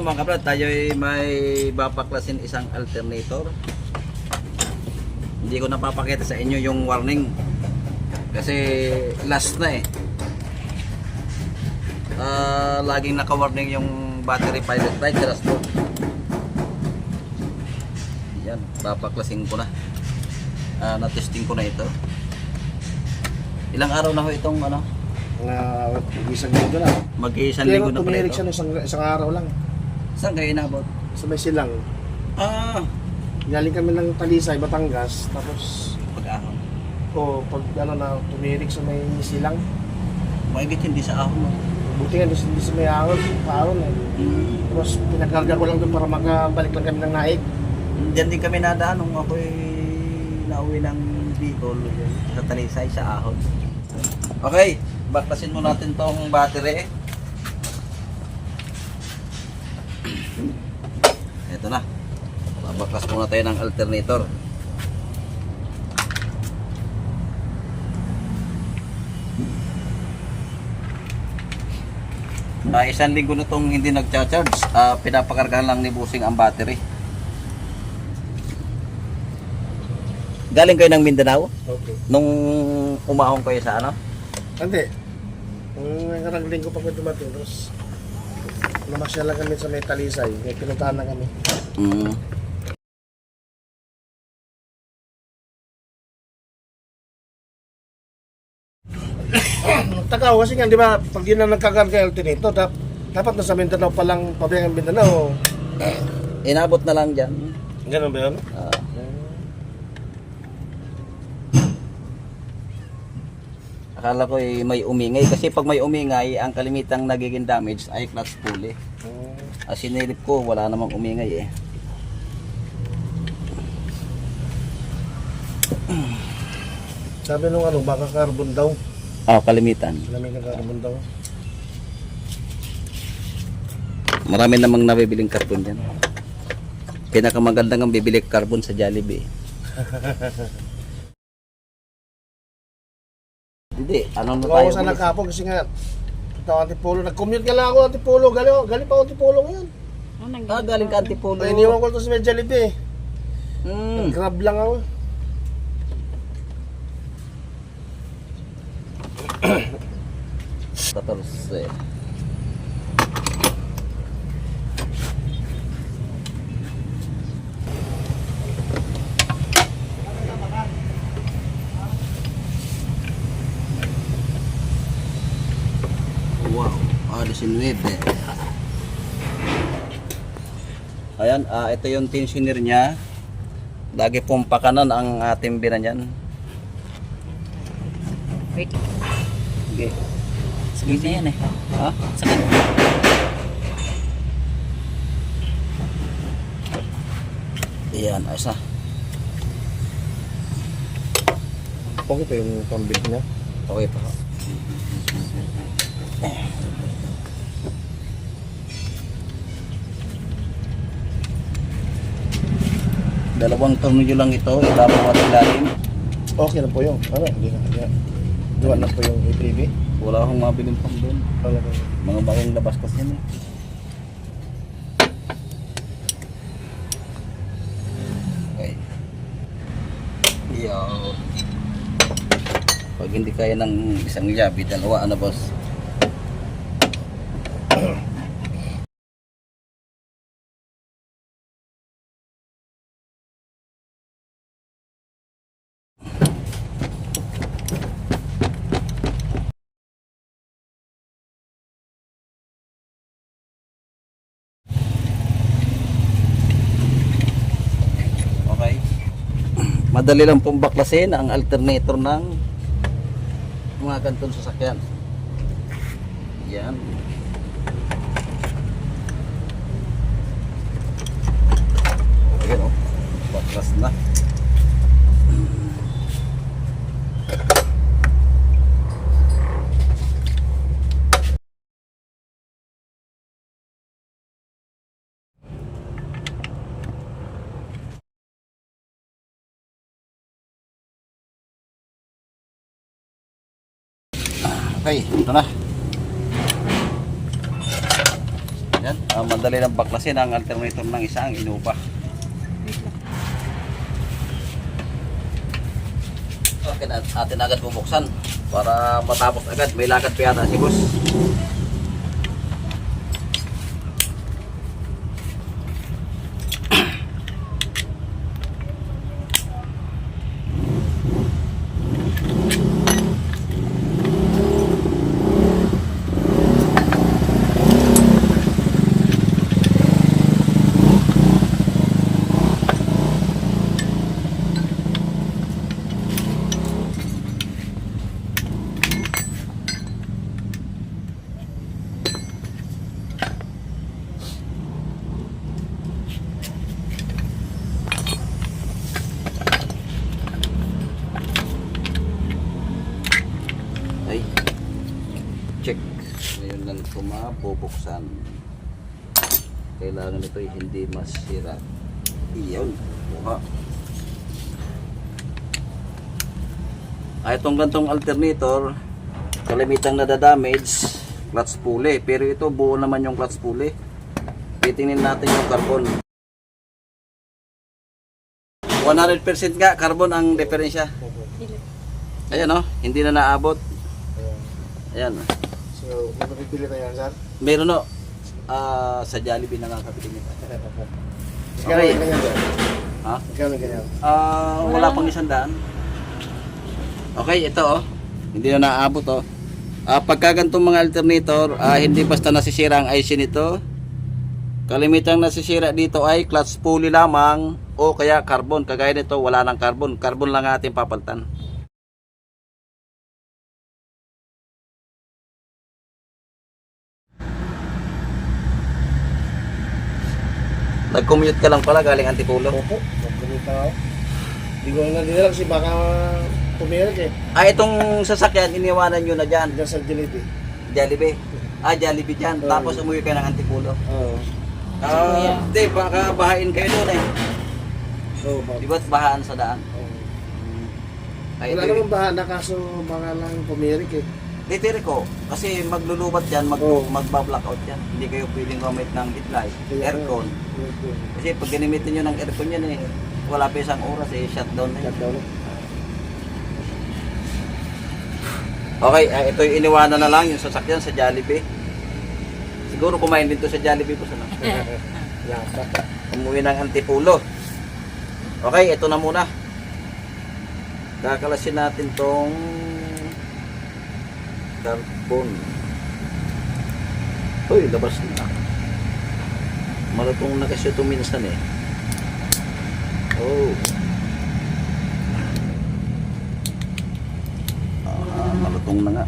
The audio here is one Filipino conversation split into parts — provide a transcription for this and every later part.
Ayaw mga kabrad, tayo ay may babaklasin isang alternator. Hindi ko napapakita sa inyo yung warning. Kasi last na eh. Ah, laging naka-warning yung battery pilot light last to. Yan, babaklasin ko na. Ah, na-testing ko na ito. Ilang araw na ho itong ano? Mga isang linggo na. Mag-iisang Pero linggo na pala ito. siya isang, isang araw lang. Saan kayo inabot? Sa may silang. Ah, Galing kami ng Talisay, Batangas. Tapos, pag-ahon. o pag ano na, tumirik sa may silang. Mahigit hindi sa ahon. no? Buti nga, hindi hindi sa may ahon. Ahon eh. Tapos, pinakarga ko lang doon para makabalik lang kami ng naik. Diyan din kami nadaan nung ako'y nauwi ng Bicol sa Talisay sa ahon. Okay, baklasin mo natin tong battery. Ito na. Babaklas muna tayo ng alternator. Ah, isang linggo na itong hindi nagcha-charge. Ah, pinapakargahan lang ni Busing ang battery. Galing kayo ng Mindanao? Okay. Nung umahon kayo sa ano? Hindi. Ang nakarang linggo pa ko dumating. Tapos, namasyal lang kami sa may Talisay. May pinuntahan na kami. Mm. Tagaw kasi nga, di ba, pag yun ang nagkakarga alternator, dap, dapat nasa Mindanao pa lang, pabayang Mindanao. Inabot na lang dyan. Ganun ba yun? Ah. akala ko eh, may umingay. Kasi pag may umingay, ang kalimitang nagiging damage ay clutch pulley. Ah, sinilip ko, wala namang umingay eh. Sabi nung ano, baka carbon daw. Ah, kalimitan. Ng carbon daw. Marami namang nabibiling carbon dyan. Pinakamagandang ang bibili carbon sa Jollibee. Hindi, ano na tayo? sa ulit? nagkapon kasi nga, ito Antipolo, nag-commute nga lang ako Antipolo, galing, galing pa ako Antipolo ngayon. Ah, galing ka Antipolo. Ay, iniwan ko ito sa may Jollibee. Hmm. Grab lang ako. Katorse. Wow, ah, 19. Ayan, ah, ito yung tensioner niya. Lagi pong pakanan ang ating bina niyan. Wait, Okay. sige na yan eh. Ha? Sakit. Ayan, ayos na. Okay ito yung pambit niya. Okay pa. Dalawang tornilyo lang ito, ilapang at ilalim. Okay na po yung, ano, hindi na, hindi na. Diwa na po yung APB. Wala akong mabiling pang doon. Mga bagong labas kasi yan eh. Okay. Yo. Pag hindi kaya ng isang yabi, dalawa ano boss? Okay. Madali lang pong baklasin ang alternator ng mga gantong sasakyan. Yan. Ayan o. Baklas na. Okay, ito na. Yan, ah, madali lang baklasin ang alternator ng isa ang inupa. Okay, at atin agad bubuksan para matapos agad. May lakad pa yata si boss. Ay. Check. Ngayon lang ito mabubuksan. Kailangan ito hindi masira. Iyon. Buha. Ah, itong gantong alternator, kalimitang nadadamage, clutch pulley. Pero ito, buo naman yung clutch pulley. Titingnan natin yung carbon. 100% nga, carbon ang diferensya. Ayan oh, hindi na naabot. Ayan. Oh. So, may mapipili na yan, sir? Meron no. Ah, sa Jollibee na nga kapitid nito. Magkano Okay. ganyan, sir? Ha? Yung ganyan? Ah, wala pang isang daan. Okay, ito oh. Hindi na naabot oh. Ah, pagka ganitong mga alternator, ah, hindi basta nasisira ang IC nito. Kalimitang nasisira dito ay clutch pulley lamang o kaya carbon. Kagaya nito, wala ng carbon. Carbon lang ating papalitan. Nag-commute ka lang pala galing Antipulo. Opo, magkumita ako. Hindi ko na dinalag si baka pumilag eh. Ah, itong sasakyan, iniwanan nyo na dyan. Diyan sa Jollibee. Jollibee. Ah, Jollibee dyan. Oo. Tapos umuwi ka ng Antipulo. Oo. Ah, hindi, baka bahain kayo doon eh. Oo, ba? Di ba't bahaan sa daan? Oo. Ay, Wala namang bahana kaso baka lang pumirik eh. Ditiri ko, kasi maglulubat yan, mag, Oo. magba-blackout yan. Hindi kayo pwedeng gamit ng headlight, Kaya- aircon. Kasi pag ginamitin nyo ng aircon yan eh, wala pa isang oras eh, shutdown na yan. Shutdown. Okay, eh, ito yung iniwanan na lang yung sasakyan sa Jollibee. Siguro kumain din to sa Jollibee po sana. Yata. Umuwi ng Antipulo. Okay, ito na muna. Kakalasin natin tong carbon. Uy, labas na. Malutong na kasi ito minsan eh. Oh. Ah, malutong na nga.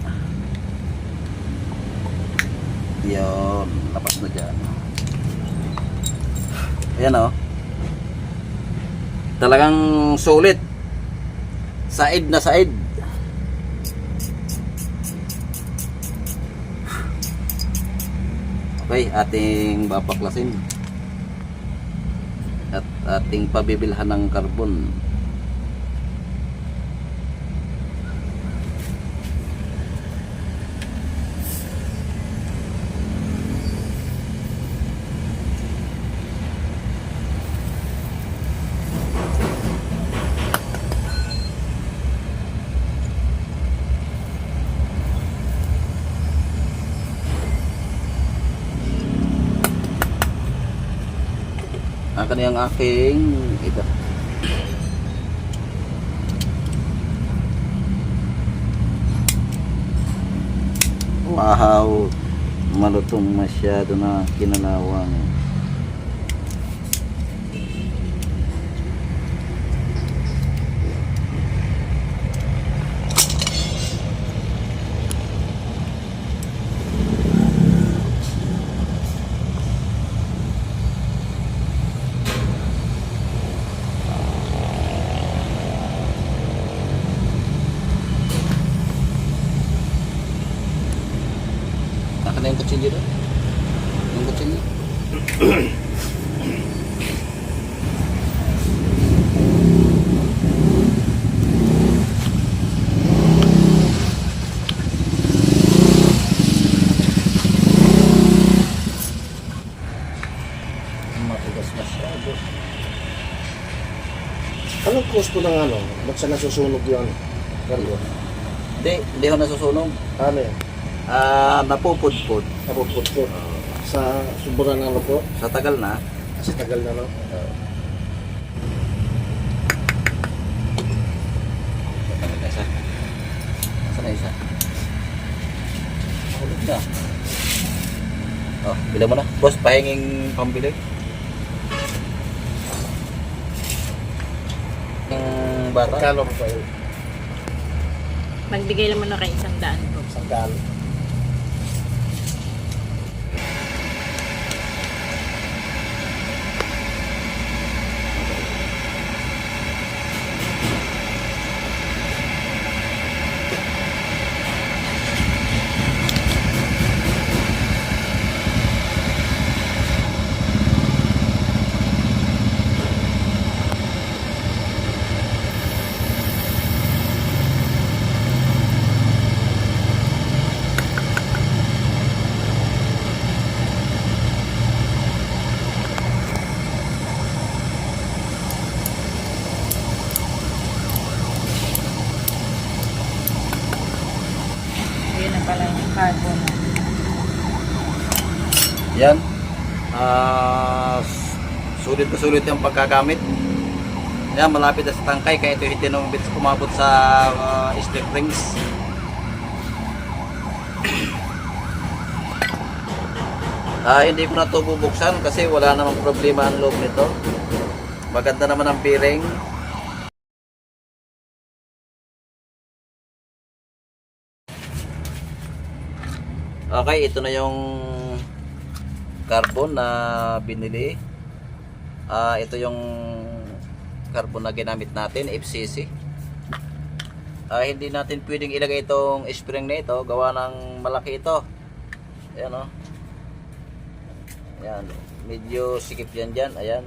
Yan, labas na dyan. Ayan oh. Talagang sulit. Said na said. Okay, ating babaklasin. At ating pabibilhan ng karbon. Akan yung aking ito. Wow, malutong masyado na kinalawang. Akan na yung kutsilyo doon. Yung kutsilyo. Costo ng ano? Ba't siya nasusunog yung ano? Cargo? Hindi, hindi ho nasusunog. Ano yan? Ah, napupudpud. Napupot po. Sa sobrang ano po? Sa tagal na. Kasi tagal na no? Na isa? Saan na isa? Ulit na. Oh, bilang mo na. Boss, pahinging pambili. Bata. Kano po pa yun? Magbigay naman na kayo isang daan po. Isang daan. Ayun na pala yung carbon. Yan. Ah, s- sulit yung pagkagamit. Yan, malapit na sa tangkay kaya ito hindi naman bits kumabot sa uh, slip rings. Ah, hindi ko na ito bubuksan kasi wala namang problema ang loob nito. Maganda naman ang bearing. Okay, ito na yung carbon na binili. Ah, ito yung carbon na ginamit natin, FCC. Ah, hindi natin pwedeng ilagay itong spring na ito, gawa ng malaki ito. Ayan oh. Ayan, medyo sikip yan dyan, ayan.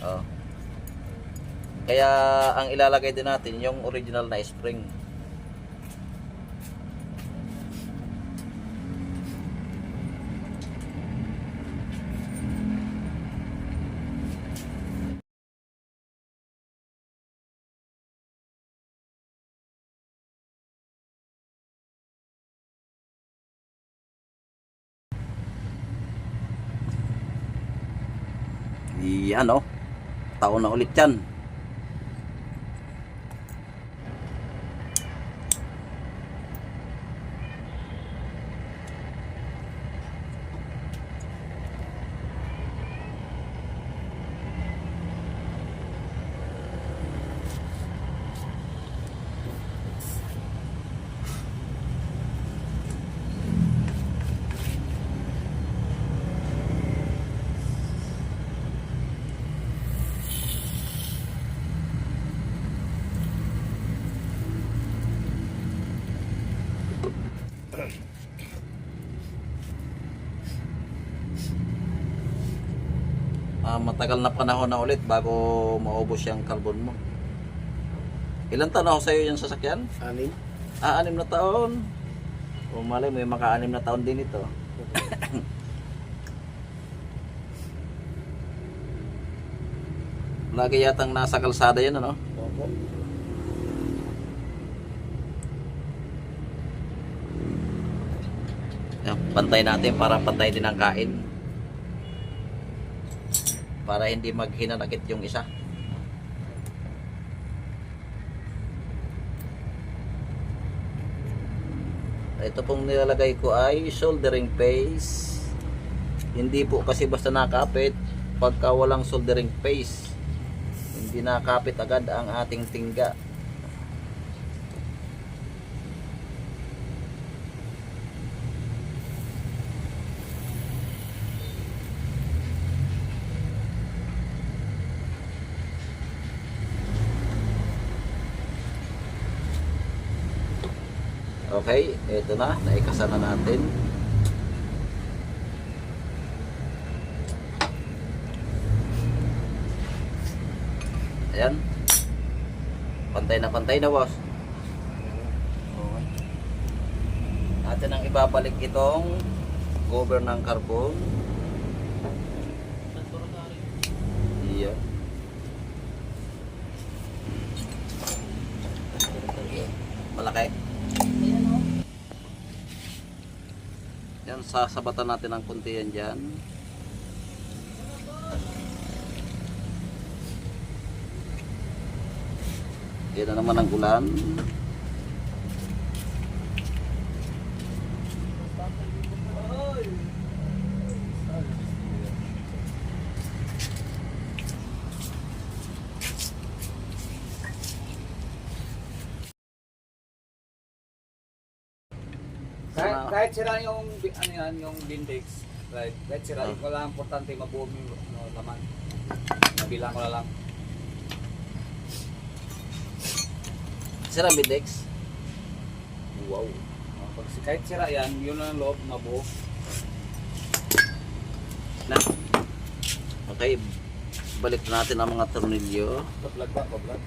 Oh. Kaya ang ilalagay din natin yung original na spring. Yan oh. Taon na ulit yan. Matagal na panahon na ulit bago maubos yung carbon mo. Ilan taon ako sa'yo yung sasakyan? Anim? Ah, anim na taon. O malay mo, yung maka-anim na taon din ito. Lagi yatang nasa kalsada yan, ano? Opo. Yan, pantay natin para pantay din ang kain. Para hindi maghinanakit yung isa. Ito pong nilalagay ko ay soldering paste. Hindi po kasi basta nakapit pagka walang soldering paste. Hindi nakapit agad ang ating tingga. Okay, ito na, naikasa na natin. Ayan. Pantay na pantay na, boss. Okay. Atin ang ibabalik itong cover ng carbon. Iya. Malaki. Ayan o. Yan, sasabatan natin ng konti yan dyan. Yan na naman ang ulan. Kahit, sira yung ano yan, yung bindex, right? Kahit sira, Ah. wala importante mabuo yung ano, laman. Nabilang ko na lang. Sira bidex. Wow. Ah, Pag si- kahit sira yan, yun lang ang loob, mabuo. Na. Okay. Balik natin ang mga tornilyo. Pablag ba? Pablag.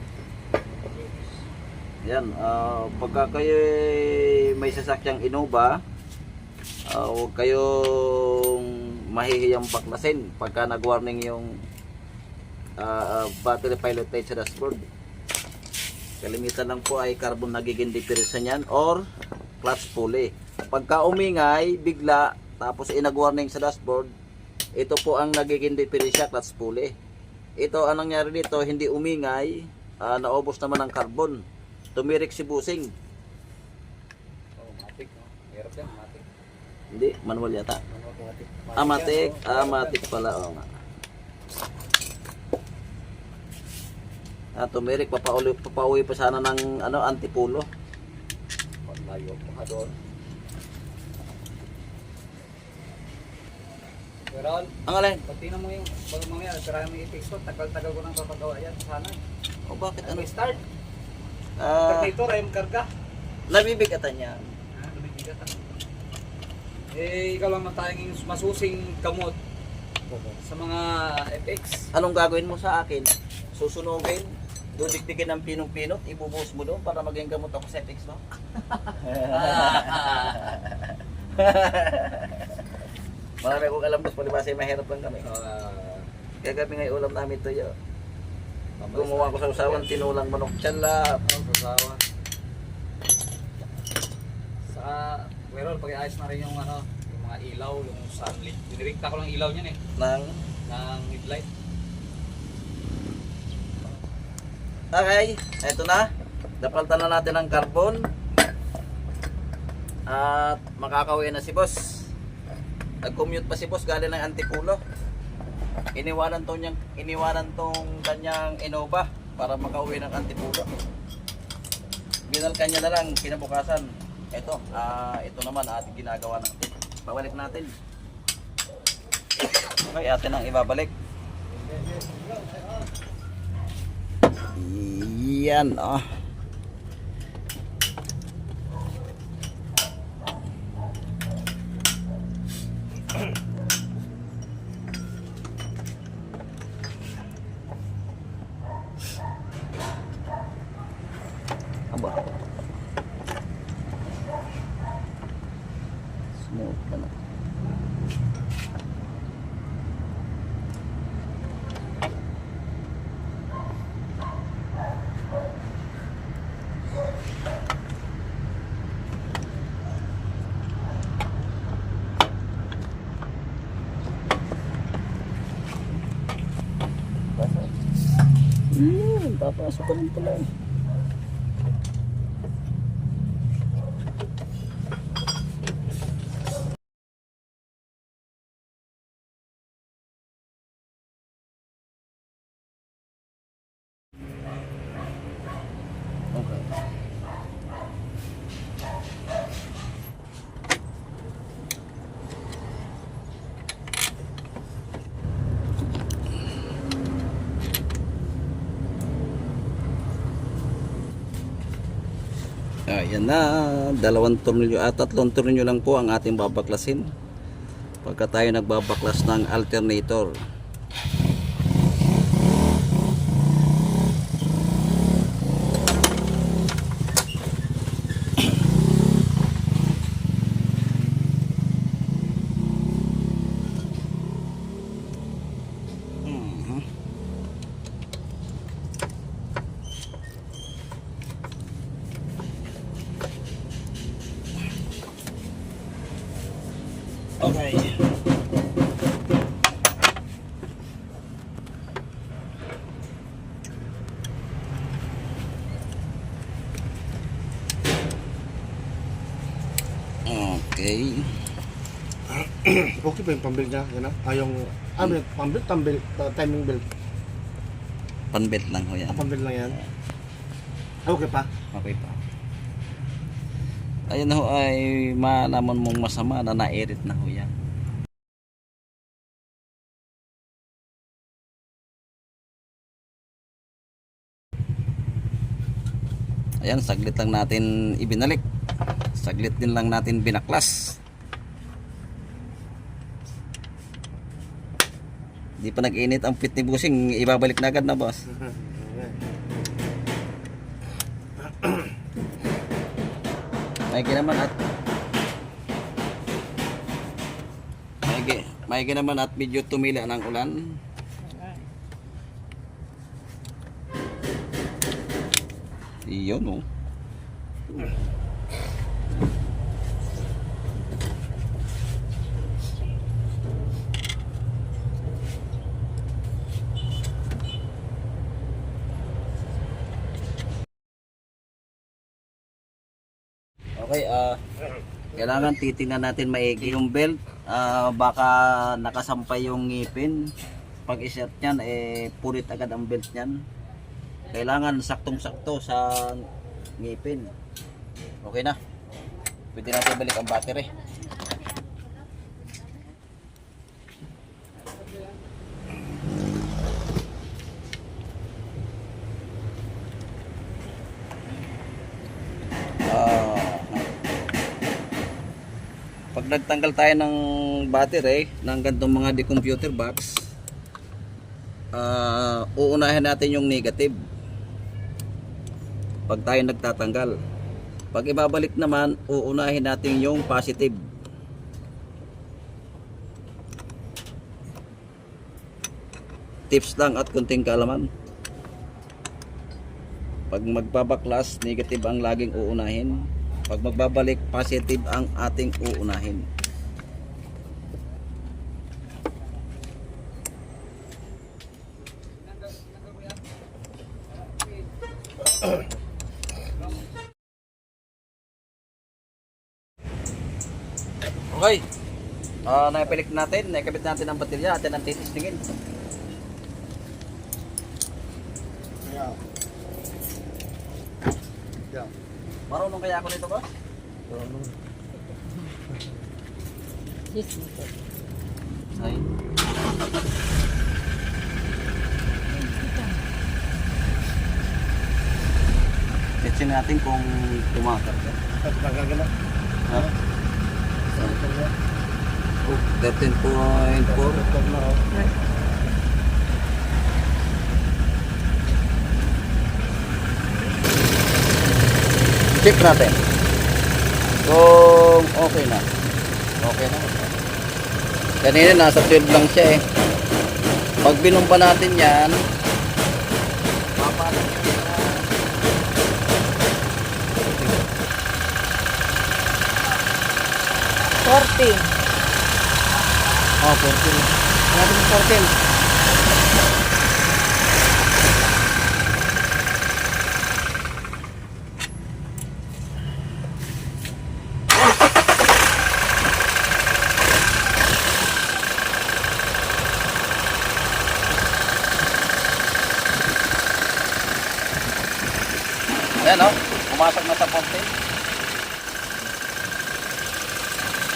Yan, ah, pagka kayo may sasakyang Innova, ah, huwag kayong mahihiyang baklasin pagka nag-warning yung ah, battery pilot light sa dashboard. Kalimitan lang po ay carbon nagiging diferensya niyan or clutch pulley. Pagka umingay, bigla, tapos inag-warning sa dashboard, ito po ang nagiging diferensya, clutch pulley. Ito, anong nangyari dito, hindi umingay, ah, naubos naman ang carbon. Tumirik si busing. Oh, matik. No? Hirap yan, matik. Hindi, manual yata. Ano, matik. Ah, matik. yan, Ah, oh. matik pala. Oo nga. Ah, tumirik. Papauwi, papauwi pa sana ng ano, antipulo. Pag layo ko ka doon. Pero, Ang alin? pag tingnan mo yung, pag mamaya, sirayan mo i-fix ko, tagal-tagal ko nang papagawa yan. Sana. O bakit Ano start? Ah, Terminator ay karga. nabibigatan niya. Ah, lumibigat ah. Eh, ikaw lang matayang masusing kamot sa mga FX. Anong gagawin mo sa akin? Susunugin, dudikdikin ng pinong-pinot, ibubuhos mo doon para maging gamot ako sa FX mo? Marami akong alam boss, palibasa mahirap lang kami. Uh, Kagabi nga yung ulam namin tuyo. Gumawa ko sa usawan, tinulang manok tsala. Kasawa. Sa, pero pag ayos na rin yung ano, yung mga ilaw, yung sunlight. Dinirikta ko lang ilaw niyan eh, Ng... ng headlight. Okay, eto na. Napaltan na natin ang carbon. At makakauwi na si boss. Nag-commute pa si boss galing ng Antipulo. Iniwanan to niyang iniwanan tong kanyang Innova para makauwi ng Antipulo. Binal kanya na lang kinabukasan. Ito, ah ito naman at ginagawa natin. Babalik natin. Okay, atin ang ibabalik. Yan, ah. Papasok ka rin pala eh. Okay. Ayan na, dalawang tornilyo at tatlong tornilyo lang po ang ating babaklasin pagka tayo nagbabaklas ng alternator. Okay. Okay. Okay pa yung pambil niya, yun ah. Ah, yung, ah, yung pambil, tambil, uh, timing belt. Panbelt lang ho yan. Ah, pambil lang yan. Ah, Okay pa. Okay pa. Ayun ho ay malaman mong masama na na-edit na ho yan. Ayan, saglit lang natin ibinalik. Saglit din lang natin binaklas. Di pa nag-init ang pit ni Busing, ibabalik na agad na boss. Maigi naman at Maigi, maigi naman at medyo tumila ng ulan. Iyon oh. Okay, ah kailangan titingnan natin maigi yung belt. Ah, baka nakasampay yung ngipin. Pag iset niyan, eh, pulit agad ang belt niyan. Kailangan saktong-sakto sa ngipin. Okay na. Pwede natin balik ang battery. Pag nagtanggal tayo ng battery ng ganitong mga decomputer box. Ah uunahin natin yung negative. Pag tayo nagtatanggal. Pag ibabalik naman uunahin natin yung positive. Tips lang at kunting kaalaman. Pag magbabaklas negative ang laging uunahin pag magbabalik positive ang ating uunahin Okay. Ah, naipilik natin, naikabit natin ang baterya, atin ang titistingin. Marunong kaya ako nito, boss? Marunong. Yes, sir. Ay. Check natin kung tumatar ka. Nagagala. Ha? Huh? Oh, 13.4. 13.4. Check natin. Kung okay na. Okay na. Kanina nasa 12 lang siya eh. Pag binumpa natin yan, na. Fourteen. Oh, 14. Natin yung 14. Ayan o, pumasok na sa 14.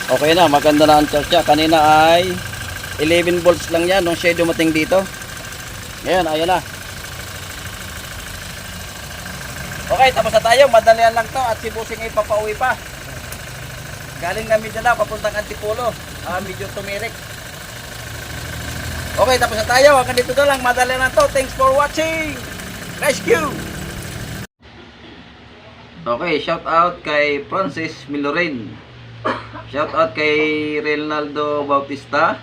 Okay na, maganda na ang charge niya. Kanina ay 11 volts lang yan nung siya dumating dito. Ngayon, ayan na. Okay, tapos na tayo. Madalian lang to at si Busing ay papauwi pa. Galing na Mindanao, papuntang Antipolo. Ah, medyo tumirik. Okay, tapos na tayo. Hanggang dito na lang. Madalian lang to. Thanks for watching. Rescue! Okay, shout out kay Francis Milorin. Shout out kay Renaldo Bautista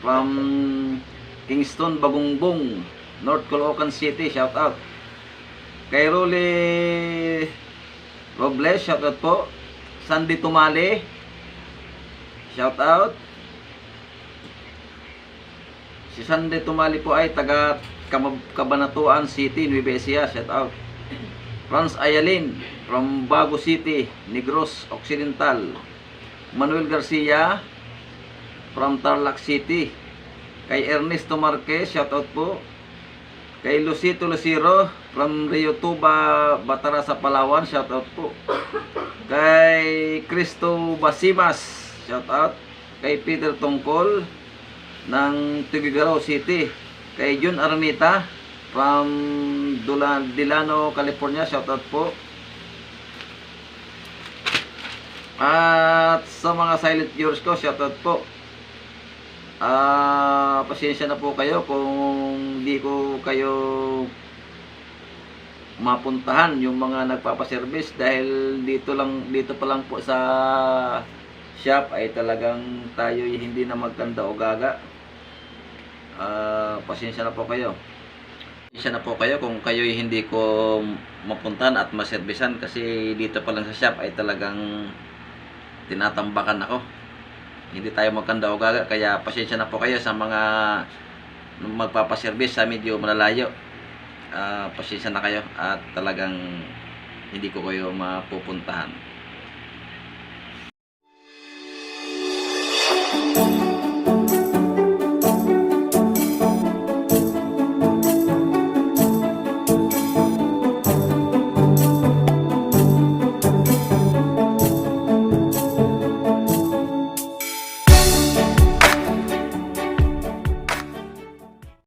from Kingston, Bagungbong, North Caloocan City. Shout out. Kay Rolly Robles, shout out po. Sandy Tumali. Shout out. Si Sandy Tumali po ay taga Cabanatuan City, Nueva Ecija. Shout out. Franz Ayalin from Bago City, Negros Occidental. Manuel Garcia from Tarlac City. Kay Ernesto Marquez, shout out po. Kay Lucito Lucero from Rio Tuba, Batara sa Palawan, shout out po. Kay Cristo Basimas, shout out. Kay Peter Tongkol ng Tubigaraw City. Kay Jun Aranita from Dulan, Dilano, California, shout out po. At sa mga silent viewers ko, shout out po. Ah, pasensya na po kayo kung di ko kayo mapuntahan yung mga nagpapaservice dahil dito lang dito pa lang po sa shop ay talagang tayo hindi na magkanda o gaga. Ah, pasensya na po kayo. Pasensya na po kayo kung kayo hindi ko mapuntahan at maservisan kasi dito pa lang sa shop ay talagang tinatambakan ako. Hindi tayo magkanda o gaga kaya pasensya na po kayo sa mga magpapaservice sa medyo malalayo. Ah, pasensya na kayo at talagang hindi ko kayo mapupuntahan